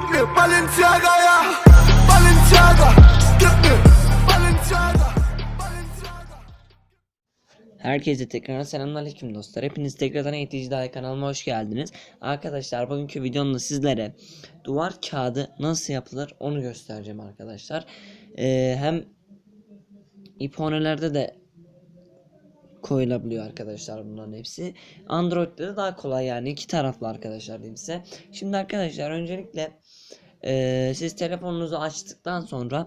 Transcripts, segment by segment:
gib mir Balenciaga, ja. Balenciaga, gib mir Balenciaga. Herkese tekrar selamünaleyküm dostlar. Hepiniz tekrardan Eğitici Dahi kanalıma hoş geldiniz. Arkadaşlar bugünkü videomda sizlere duvar kağıdı nasıl yapılır onu göstereceğim arkadaşlar. Ee, hem iPhone'lerde de koyulabiliyor arkadaşlar bunların hepsi. Android'de de daha kolay yani iki taraflı arkadaşlar diyeyim size. Şimdi arkadaşlar öncelikle ee, siz telefonunuzu açtıktan sonra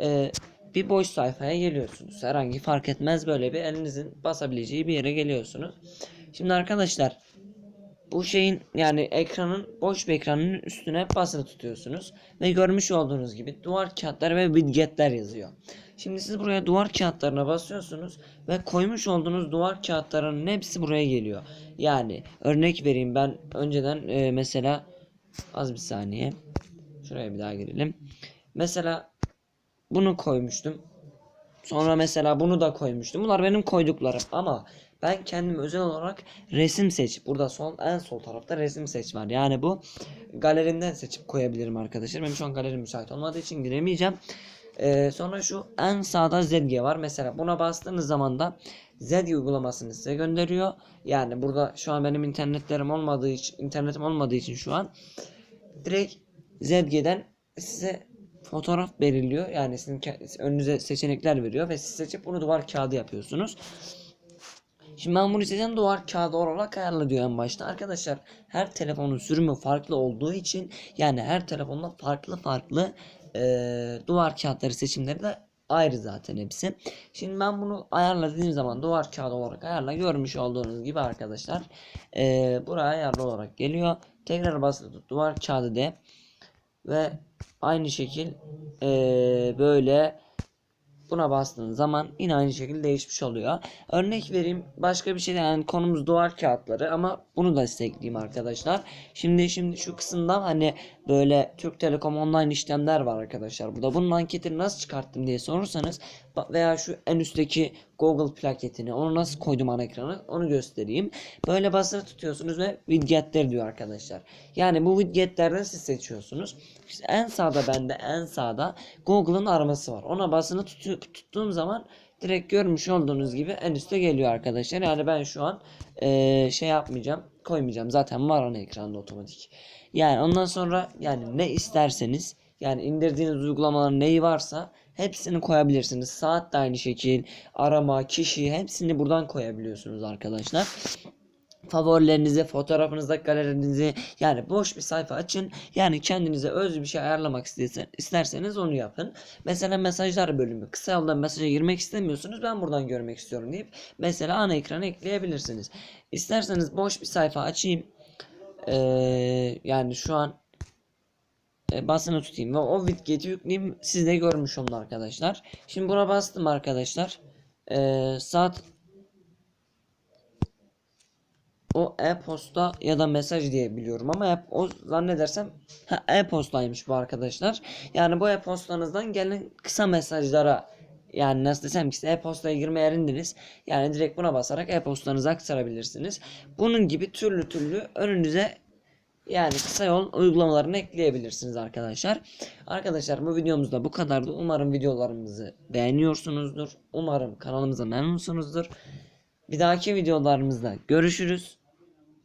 ee, bir boş sayfaya geliyorsunuz. Herhangi fark etmez böyle bir elinizin basabileceği bir yere geliyorsunuz. Şimdi arkadaşlar bu şeyin yani ekranın boş bir ekranın üstüne basılı tutuyorsunuz ve görmüş olduğunuz gibi duvar kağıtları ve widgetler yazıyor. Şimdi siz buraya duvar kağıtlarına basıyorsunuz ve koymuş olduğunuz duvar kağıtlarının hepsi buraya geliyor. Yani örnek vereyim ben önceden e, mesela az bir saniye şuraya bir daha girelim. Mesela bunu koymuştum. Sonra mesela bunu da koymuştum. Bunlar benim koyduklarım ama ben kendim özel olarak resim seçip burada sol en sol tarafta resim seç var. Yani bu galerimden seçip koyabilirim arkadaşlar. Benim şu an galerim müsait olmadığı için giremeyeceğim. Ee, sonra şu en sağda ZG var. Mesela buna bastığınız zaman da ZG uygulamasını size gönderiyor. Yani burada şu an benim internetlerim olmadığı için internetim olmadığı için şu an direkt ZG'den size fotoğraf veriliyor. Yani sizin önünüze seçenekler veriyor ve siz seçip bunu duvar kağıdı yapıyorsunuz. Şimdi ben bunu isteyeceğim duvar kağıdı olarak ayarla diyor en başta. Arkadaşlar her telefonun sürümü farklı olduğu için yani her telefonda farklı farklı eee, duvar kağıtları seçimleri de ayrı zaten hepsi. Şimdi ben bunu ayarla dediğim zaman duvar kağıdı olarak ayarla görmüş olduğunuz gibi arkadaşlar eee buraya ayarlı olarak geliyor. Tekrar basılı duvar kağıdı de ve aynı şekil eee, böyle buna bastığınız zaman yine aynı şekilde değişmiş oluyor. Örnek vereyim başka bir şey yani konumuz duvar kağıtları ama bunu da size ekleyeyim arkadaşlar. Şimdi şimdi şu kısımda hani böyle Türk Telekom online işlemler var arkadaşlar. Burada bunun anketini nasıl çıkarttım diye sorursanız veya şu en üstteki Google plaketini onu nasıl koydum ana ekrana onu göstereyim. Böyle basılı tutuyorsunuz ve widgetler diyor arkadaşlar. Yani bu widgetlerden siz seçiyorsunuz. İşte en sağda bende en sağda Google'ın araması var. Ona basılı tutu- tuttuğum zaman direkt görmüş olduğunuz gibi en üstte geliyor arkadaşlar. Yani ben şu an eee, şey yapmayacağım koymayacağım. Zaten var ana ekranda otomatik. Yani ondan sonra yani ne isterseniz yani indirdiğiniz uygulamaların neyi varsa hepsini koyabilirsiniz. Saat de aynı şekil, arama, kişi hepsini buradan koyabiliyorsunuz arkadaşlar favorilerinizi, fotoğrafınızda galerinizi yani boş bir sayfa açın. Yani kendinize öz bir şey ayarlamak istesen, isterseniz onu yapın. Mesela mesajlar bölümü. Kısa yoldan mesaja girmek istemiyorsunuz. Ben buradan görmek istiyorum deyip mesela ana ekrana ekleyebilirsiniz. İsterseniz boş bir sayfa açayım. Ee, yani şu an e, basını tutayım ve o widget'i yükleyeyim. Siz de görmüş olun arkadaşlar. Şimdi buna bastım arkadaşlar. Ee, saat o e-posta ya da mesaj diye biliyorum ama e o zannedersem e-postaymış bu arkadaşlar. Yani bu e-postanızdan gelen kısa mesajlara yani nasıl desem ki e-postaya girmeye erindiniz. Yani direkt buna basarak e-postanızı aktarabilirsiniz. Bunun gibi türlü türlü önünüze yani kısa yol uygulamalarını ekleyebilirsiniz arkadaşlar. Arkadaşlar bu videomuzda bu kadardı. Umarım videolarımızı beğeniyorsunuzdur. Umarım kanalımıza memnunsunuzdur. Bir dahaki videolarımızda görüşürüz.